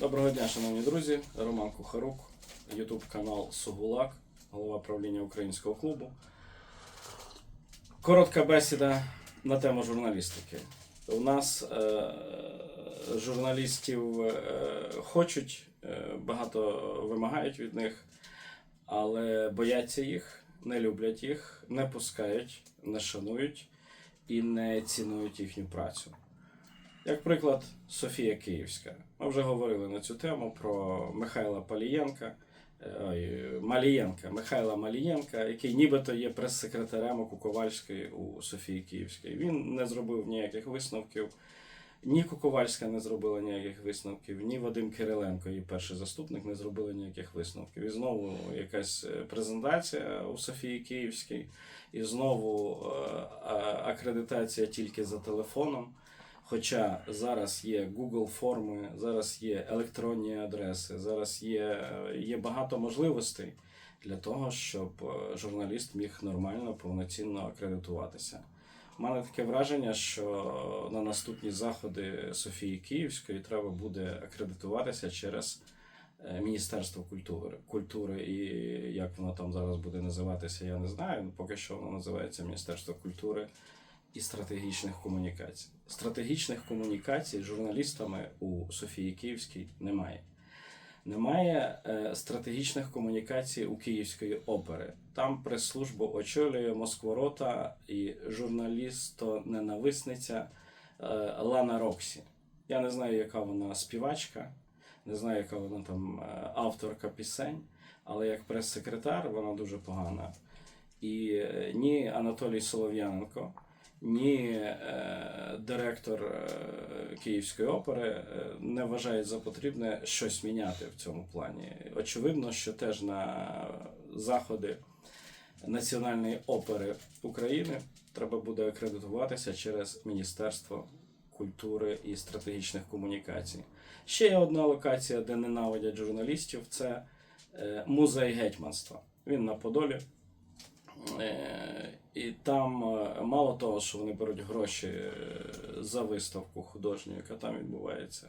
Доброго дня, шановні друзі. Роман Кухарук, Ютуб канал Сугулак, голова правління українського клубу. Коротка бесіда на тему журналістики. У нас е, журналістів е, хочуть, е, багато вимагають від них, але бояться їх, не люблять їх, не пускають, не шанують і не цінують їхню працю. Як приклад, Софія Київська. Ми вже говорили на цю тему про Михайла Палієнка, е, Малієнка, Михайла Малієнка, який нібито є прес-секретарем Куковальської у Софії Київської. Він не зробив ніяких висновків. Ні Куковальська не зробила ніяких висновків, ні Вадим Кириленко, її перший заступник, не зробили ніяких висновків. І знову якась е, презентація у Софії Київській, і знову е, акредитація тільки за телефоном. Хоча зараз є Google форми, зараз є електронні адреси, зараз є, е, є багато можливостей для того, щоб е, журналіст міг нормально, повноцінно акредитуватися. У мене таке враження, що на наступні заходи Софії Київської треба буде акредитуватися через е, Міністерство культури. Культури і як воно там зараз буде називатися, я не знаю. Поки що воно називається Міністерство культури і стратегічних комунікацій. Стратегічних комунікацій з журналістами у Софії Київській немає. Немає е, стратегічних комунікацій у Київської опери. Там прес-службу очолює Москворота і журналісто-ненависниця е, Лана Роксі. Я не знаю, яка вона співачка, не знаю, яка вона там е, авторка пісень, але як прес-секретар вона дуже погана. І е, ні Анатолій Солов'яненко, ні е, директор е, Київської опери е, не вважають за потрібне щось міняти в цьому плані. Очевидно, що теж на заходи Національної опери України треба буде акредитуватися через Міністерство культури і стратегічних комунікацій. Ще є одна локація, де ненавидять журналістів, це музей гетьманства. Він на Подолі. Е, І там е, мало того, що вони беруть гроші е, за виставку художню, яка там відбувається.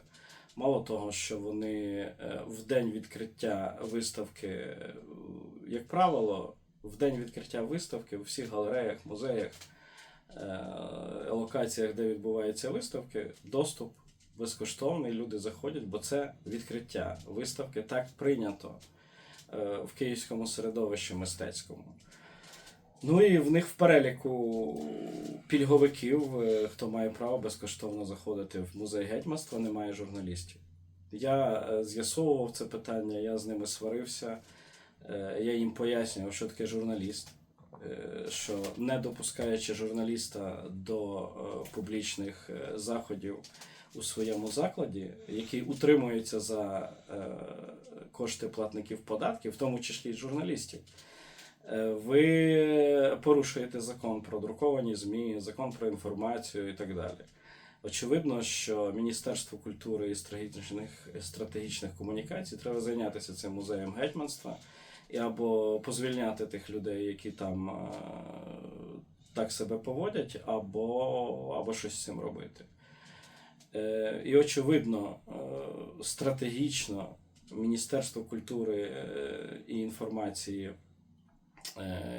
Мало того, що вони в день відкриття виставки, як правило, в день відкриття виставки у всіх галереях, музеях, локаціях, де відбуваються виставки, доступ безкоштовний. Люди заходять, бо це відкриття виставки. Так прийнято в київському середовищі мистецькому. Ну і в них в переліку пільговиків, е, хто має право безкоштовно заходити в музей гетьманства, немає журналістів. Я е, з'ясовував це питання, я з ними сварився, е, я їм пояснював, що таке журналіст, що не допускаючи журналіста до публічних заходів у своєму закладі, який утримується за кошти платників податків, в тому числі журналістів. Е, Ви порушуєте закон про друковані ЗМІ, закон про інформацію і так далі. Очевидно, що Міністерство культури і стратегічних, стратегічних комунікацій треба зайнятися цим музеєм гетьманства і або позвільняти тих людей, які там е, так себе поводять, або, або щось з цим робити. Е, І очевидно, стратегічно Міністерство культури і інформації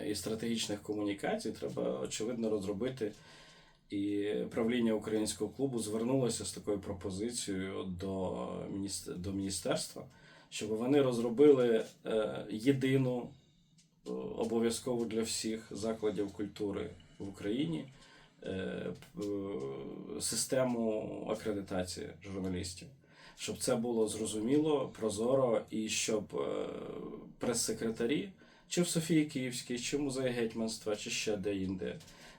і стратегічних комунікацій треба очевидно розробити. І правління українського клубу звернулося з такою пропозицією до, до міністерства, щоб вони розробили е, єдину е, обов'язкову для всіх закладів культури в Україні е, е, систему акредитації журналістів. Щоб це було зрозуміло, прозоро, і щоб е, прес-секретарі, чи в Софії Київській, чи в музеї гетьманства, чи ще де-інде,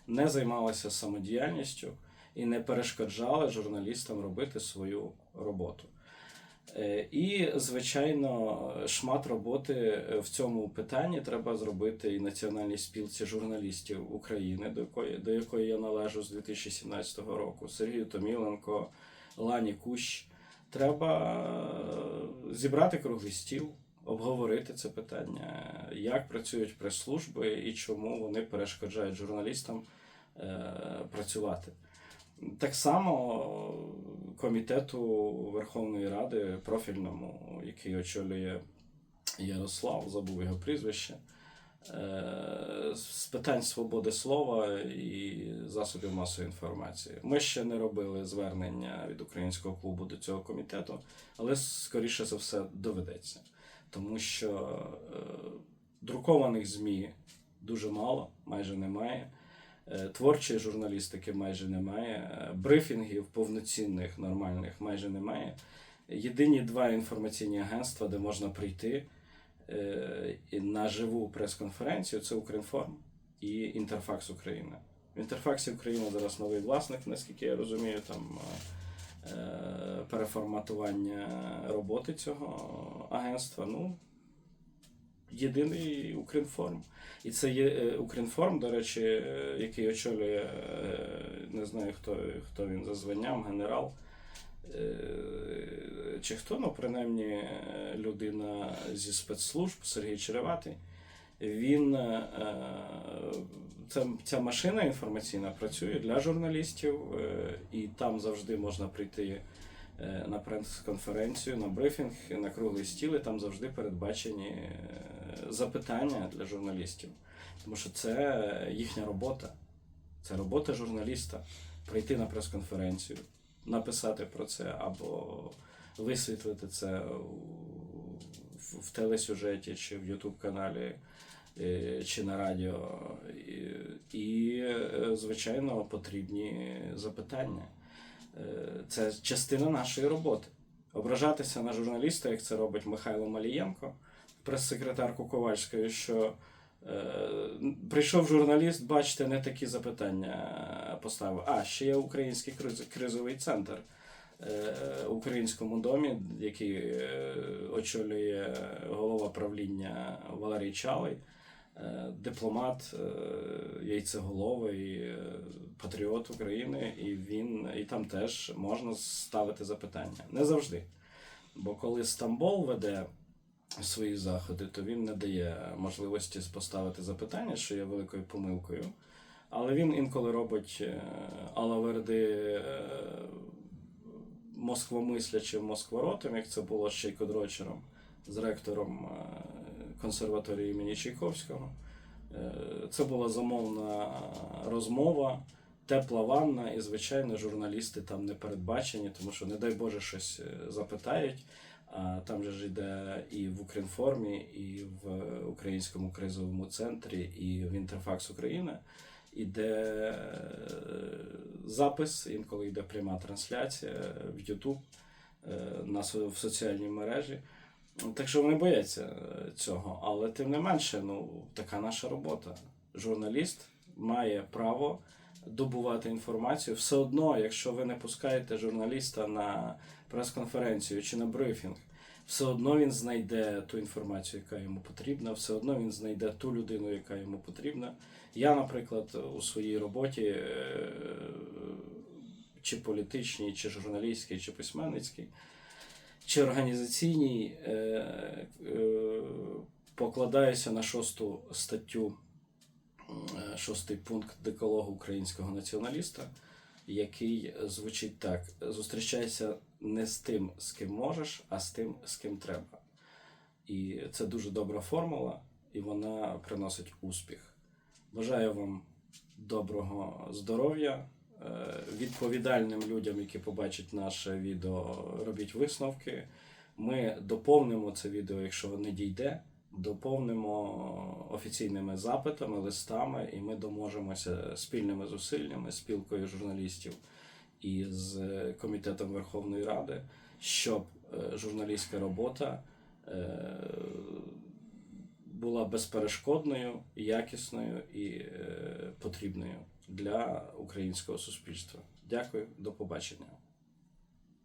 не займалися самодіяльністю і не перешкоджали журналістам робити свою роботу. Е, І, звичайно, шмат роботи в цьому питанні треба зробити і Національній спілці журналістів України, до якої, до якої я належу з 2017 року, Сергію Томіленко, Лані Кущ. Треба е, зібрати круглий стіл, обговорити це питання, як працюють прес-служби і чому вони перешкоджають журналістам е, працювати. Так само, комітету Верховної Ради профільному, який очолює Ярослав, забув його прізвище. е, З питань свободи слова і засобів масової інформації. Ми ще не робили звернення від українського клубу до цього комітету, але скоріше за все доведеться. Тому що е, друкованих ЗМІ дуже мало, майже немає. Е, Творчої журналістики майже немає, е, брифінгів повноцінних, нормальних майже немає. Єдині два інформаційні агентства, де можна прийти е, на живу прес-конференцію, це Укрінформ і Інтерфакс Україна. В Інтерфаксі Україна зараз новий власник, наскільки я розумію, там е, переформатування роботи цього агентства. Ну, єдиний Укрінформ. І це є е, Укрінформ, до речі, е, який очолює, е, не знаю хто, хто він за званням, генерал. е, Чи хто, ну, принаймні, е, людина зі спецслужб Сергій Череватий. Він е, ця, машина інформаційна працює для журналістів, е, і там завжди можна прийти е, на прес-конференцію, на брифінг, на круглий стіл, і там завжди передбачені запитання для журналістів. Тому що це їхня робота. Це робота журналіста. Прийти на прес-конференцію, написати про це або висвітлити це в, телесюжеті чи в Ютуб каналі е, чи на радіо. І, е, звичайно, потрібні запитання. Е, Це частина нашої роботи. Ображатися на журналіста, як це робить Михайло Малієнко, прес-секретарку Ковальської, що е, прийшов журналіст, бачите, не такі запитання поставив. А, ще є український кризовий центр українському домі, який е, очолює голова правління Валерій Чалий, е, дипломат, е, яйцеголовий, е, патріот України, і він і там теж можна ставити запитання. Не завжди. Бо коли Стамбул веде свої заходи, то він не дає можливості поставити запитання, що є великою помилкою. Але він інколи робить е, алаверди е, москвомислячим москворотом, як це було з Чайкодрочером, з ректором е, консерваторії імені Чайковського. Е, Це була замовна розмова, тепла ванна, і, звичайно, журналісти там не передбачені, тому що, не дай Боже, щось е, запитають. А там же ж йде і в Укрінформі, і в Українському кризовому центрі, і в Інтерфакс Україна. Іде е, запис, інколи йде пряма трансляція в YouTube, е, на со- в соціальній мережі. Так що вони бояться е, цього. Але тим не менше, ну, така наша робота. Журналіст має право добувати інформацію. Все одно, якщо ви не пускаєте журналіста на прес-конференцію чи на брифінг, все одно він знайде ту інформацію, яка йому потрібна, все одно він знайде ту людину, яка йому потрібна. Я, наприклад, у своїй роботі, е, чи політичній, чи журналістській, чи письменницькій, чи організаційній, е, е, покладаюся на шосту статтю, шостий пункт декалогу українського націоналіста, який звучить так: зустрічайся не з тим, з ким можеш, а з тим, з ким треба. І це дуже добра формула, і вона приносить успіх. Бажаю вам доброго здоров'я. Е, Відповідальним людям, які побачать наше відео, робіть висновки. Ми доповнимо це відео, якщо не дійде. Доповнимо офіційними запитами, листами, і ми доможемося спільними зусиллями, спілкою журналістів і з е, комітетом Верховної Ради, щоб е, журналістська робота е, була безперешкодною, якісною і потрібною для українського суспільства. Дякую, до побачення.